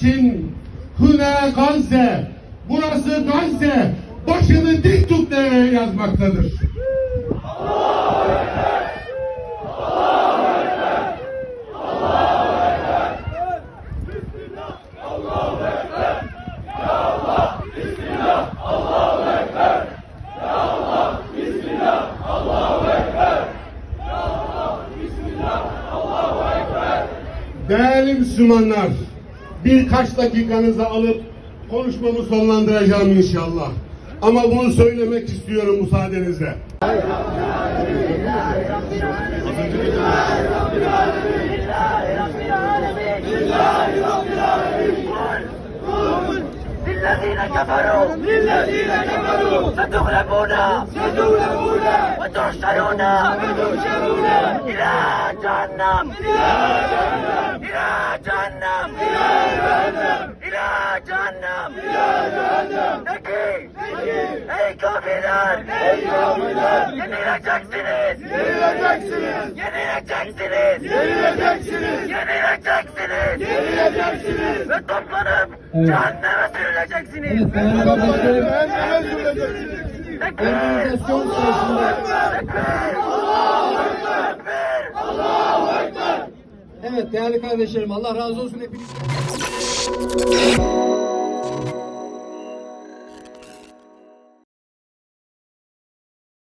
için Hüne Gazze, burası Gazze, başını dik tut diye yazmaktadır. Değerli Müslümanlar, birkaç dakikanızı alıp konuşmamı sonlandıracağım inşallah. Ama bunu söylemek istiyorum müsaadenizle. للذين كفروا للذين كفروا ستغلبون ستغلبون وتحشرون وتحشرون إلى جهنم إلى جهنم Peki, ey kafirler, ey kafirler, yenileceksiniz, yenileceksiniz, yenileceksiniz, yenileceksiniz, yenileceksiniz. Yenileceksiniz. ve toplanıp cehenneme sürüleceksiniz. Evet Cehenneme sürüleceksiniz. Tekbir, organizasyon sırasında. Tekbir, tekbir. Evet değerli kardeşlerim Allah razı olsun hepiniz.